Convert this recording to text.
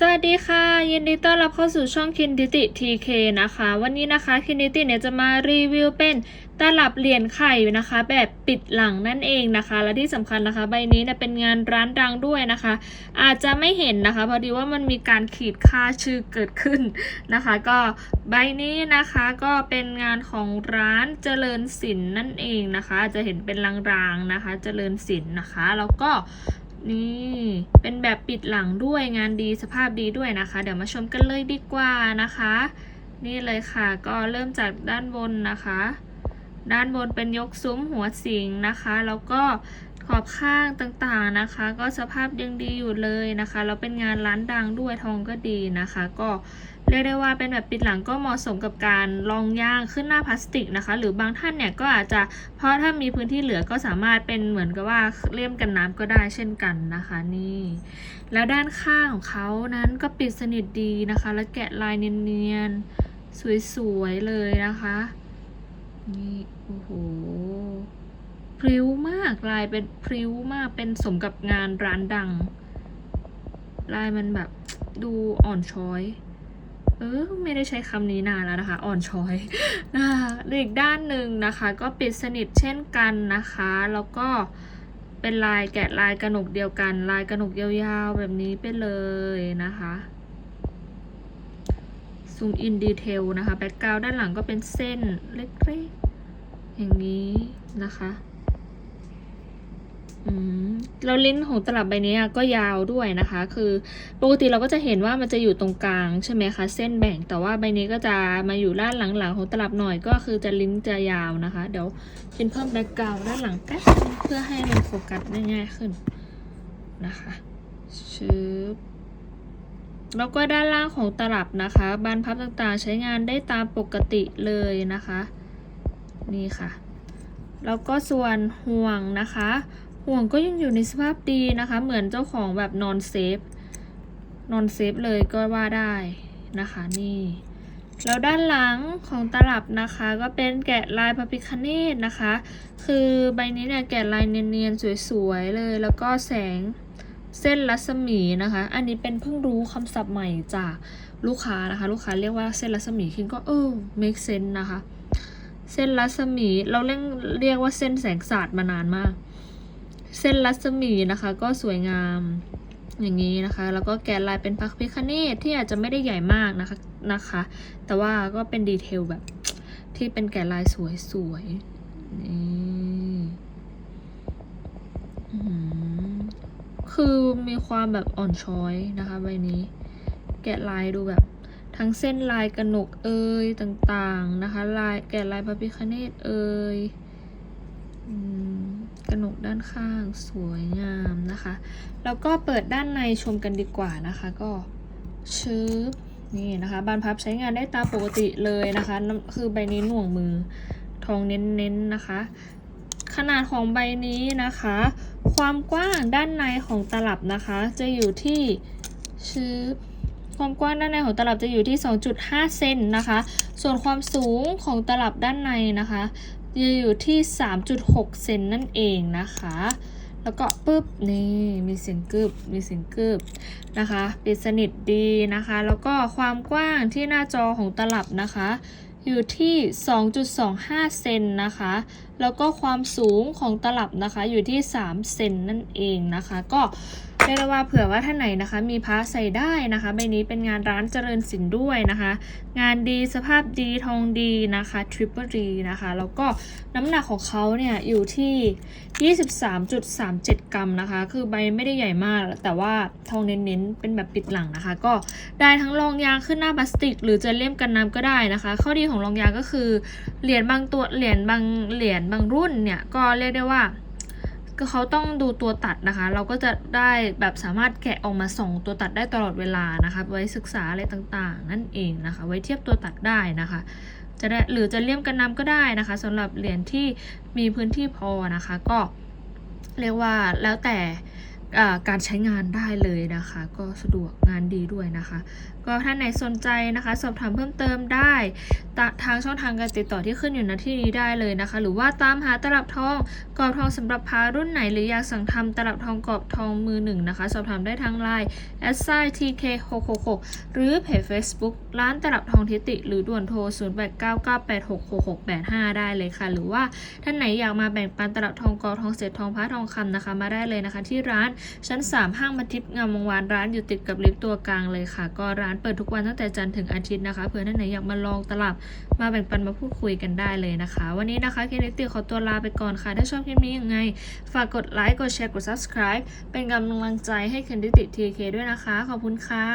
สวัสดีค่ะ ยินดีต้อนรับเข้าสู่ช่องคินดิติทีเคนะคะ วันนี้นะคะคินดิติเนี่ยจะมารีวิวเป็นตลับเหรียญไข่นะคะ แบบปิดหลังนั่นเองนะคะ และที่สำคัญนะคะ ใบนี้เนี่ยเป็นงานร้านดังด้วยนะคะ อาจจะไม่เห็นนะคะพอดีว่ามันมีการขีดค่าชื่อเกิดขึ้นนะคะ ก็ใบนี้นะคะก็เป็นงานของร้านเจริญศิลป์นั่นเองนะคะ จะเห็นเป็นรางๆนะคะ เจริญศิลป์นะคะ แล้วก็ นี่ เป็นแบบปิดหลังด้วยงานดีสภาพดีด้วยนะคะ เดี๋ยวมาชมกันเลยดีกว่านะคะ นี่เลยค่ะก็เริ่มจากด้านบนนะคะ ด้านบนเป็นยกซุ้มหัวสิงนะคะ แล้วก็ขอบข้างต่างๆนะคะ ก็สภาพยังดีอยู่เลยนะคะ แล้วเป็นงานร้านดังด้วยทองก็ดีนะคะ ก็ เรียกได้ว่าเป็นแบบปิดหลังก็เหมาะสมกับการรองย่างขึ้นหน้าพลาสติกนะคะ หรือบางท่านเนี่ยก็อาจจะเพราะถ้ามีพื้นที่เหลือก็สามารถเป็นเหมือนกับว่าเลี่ยมกันน้ำก็ได้เช่นกันนะคะนี่ แล้วด้านข้างของเขานั้นก็ปิดสนิทดีนะคะ แล้วแกะลายเนียนๆสวยๆเลยนะคะนี่โอ้โหพริ้วมากลายเป็นพริ้วมากเป็นสมกับงานร้านดัง ลายมันแบบดูอ่อนช้อย เออไม่ได้ใช้คำนี้นานแล้วนะคะอ่อนช้อยนะคะอีกด้านหนึ่งนะคะก็ปิดสนิทเช่นกันนะคะ แล้วก็เป็นลายแกะลายกระหนกเดียวกัน ลายกระหนกยาวๆแบบนี้ไปเลยนะคะซูมอินดีเทลนะคะแบ็กกราวด้านหลังก็เป็นเส้นเล็กๆอย่างนี้นะคะ แล้วลิ้นของตลับใบนี้ก็ยาวด้วยนะคะ คือปกติเราก็จะเห็นว่ามันจะอยู่ตรงกลางใช่ไหมคะ เส้นแบ่งแต่ว่าใบนี้ก็จะมาอยู่ด้านหลังๆของตลับหน่อยก็คือจะลิ้นจะยาวนะคะ เดี๋ยวเป็นเพิ่มแบ็กกราวด้านหลังแป๊บเพื่อให้มันโฟกัสได้ง่ายขึ้นนะคะชึบแล้วก็ด้านล่างของตลับนะคะบานพับต่างๆใช้งานได้ตามปกติเลยนะคะ นี่ค่ะ แล้วก็ส่วนห่วงนะคะ ห่วงก็ยังอยู่ในสภาพดีนะคะ เหมือนเจ้าของแบบนอนเซฟนอนเซฟเลยก็ว่าได้นะคะนี่แล้วด้านหลังของตลับนะคะก็เป็นแกะลายพระพิคเนตนะคะ คือใบนี้เนี่ยแกะลายเนียนๆสวยๆเลย แล้วก็แสงเส้นรัศมีนะคะ อันนี้เป็นเพิ่งรู้คำศัพท์ใหม่จากลูกค้านะคะ ลูกค้าเรียกว่าเส้นรัศมีคิดก็เออ make sense นะคะ เส้นรัศมีเราเรียกเรียกว่าเส้นแสงสาดมานานมาก เส้นรัศมีนะคะก็สวยงามอย่างนี้นะคะ แล้วก็แกะลายเป็นพักพิคเนตที่อาจจะไม่ได้ใหญ่มากนะคะนะคะ แต่ว่าก็เป็นดีเทลแบบที่เป็นแกะลายสวยๆนี่คือมีความแบบอ่อนช้อยนะคะใบนี้ แกะลายดูแบบทั้งเส้นลายกระหนกเอยต่างๆนะคะ ลายแกะลายพระพิคเนตเอย กระหนกด้านข้างสวยงามนะคะ แล้วก็เปิดด้านในชมกันดีกว่านะคะ ก็ชึบนี่นะคะบานพับใช้งานได้ตามปกติเลยนะคะน้ำคือใบนี้หน่วงมือทองเน้นๆนะคะ ขนาดของใบนี้นะคะ ความกว้างด้านในของตลับนะคะ จะอยู่ที่ชึบ ความกว้างด้านในของตลับจะอยู่ที่ 2.5 เซนนะคะ ส่วนความสูงของตลับด้านในนะคะจะอยู่ที่ 3.6 เซนนั่นเองนะคะ แล้วก็ปึ๊บนี่มีเสียงกึบมีเสียงกึบนะคะปิดสนิทดีนะคะ แล้วก็ความกว้างที่หน้าจอของตลับนะคะ อยู่ที่ 2.25 เซนนะคะ แล้วก็ความสูงของตลับนะคะอยู่ที่ 3 เซนนั่นเองนะคะ ก็เรียกว่าเผื่อว่าท่านไหนนะคะ มีพระใส่ได้นะคะใบนี้เป็นงานร้านเจริญศิลป์ด้วยนะคะ งานดีสภาพดีทองดีนะคะทริปเปอร์ดีนะคะ แล้วก็น้ำหนักของเขาเนี่ยอยู่ที่ 23.37 กรัมนะคะ คือใบไม่ได้ใหญ่มาก แต่ว่าทองเน้นๆ เป็นแบบปิดหลังนะคะ ก็ได้ทั้งรองยางขึ้นหน้าพลาสติก หรือจะเลี่ยมกันน้ำก็ได้นะคะ ข้อดีของของรองยาก็คือเหรียญบางตัวเหรียญบางเหรียญบางรุ่นเนี่ยก็เรียกได้ว่าก็เขาต้องดูตัวตัดนะคะ เราก็จะได้แบบสามารถแกะออกมาส่องตัวตัดได้ตลอดเวลานะคะ ไว้ศึกษาอะไรต่างๆ นั่นเองนะคะ ไว้เทียบตัวตัดได้นะคะ จะได้หรือจะเลี่ยมกันน้ำก็ได้นะคะสำหรับเหรียญที่มีพื้นที่พอนะคะ ก็เรียกว่าแล้วแต่การใช้งานได้เลยนะคะ ก็สะดวกงานดีด้วยนะคะ ก็ท่านไหนสนใจนะคะ สอบถามเพิ่มเติมได้ ทางช่องทางการติดต่อที่ขึ้นอยู่ณที่นี้ได้เลยนะคะ หรือว่าตามหาตลับทองกรอบทองสำหรับพารุ่นไหน หรืออยากสั่งทำตลับทองกรอบทองมือหนึ่งนะคะ สอบถามได้ทางไลน์ s i t k 6 6 6หรือเพจ Facebook ร้านตลับทองทิติ หรือด่วนโทร 0 8 9 9 8 6 6 6 8 5 ได้เลยค่ะ หรือว่าท่านไหนอยากมาแบ่งปันตลับทองกรอบทองเศษทองพระทองคำนะคะ มาได้เลยนะคะ ที่ร้านชั้น 3 ห้างมาทิพย์งามวงวานร้านอยู่ติดกับลิฟต์ตัวกลางเลยค่ะ ก็ร้านเปิดทุกวันตั้งแต่จันทร์ถึงอาทิตย์นะคะเผื่อท่านไหนอยากมาลองตลับมาแบ่งปันมาพูดคุยกันได้เลยนะคะ วันนี้นะคะเคนิติขอตัวลาไปก่อนค่ะ ถ้าชอบคลิปนี้ยังไง ฝากกดไลค์กดแชร์กด subscribe เป็นกำลังใจให้เคนิติทีเคด้วยนะคะ ขอบคุณค่ะ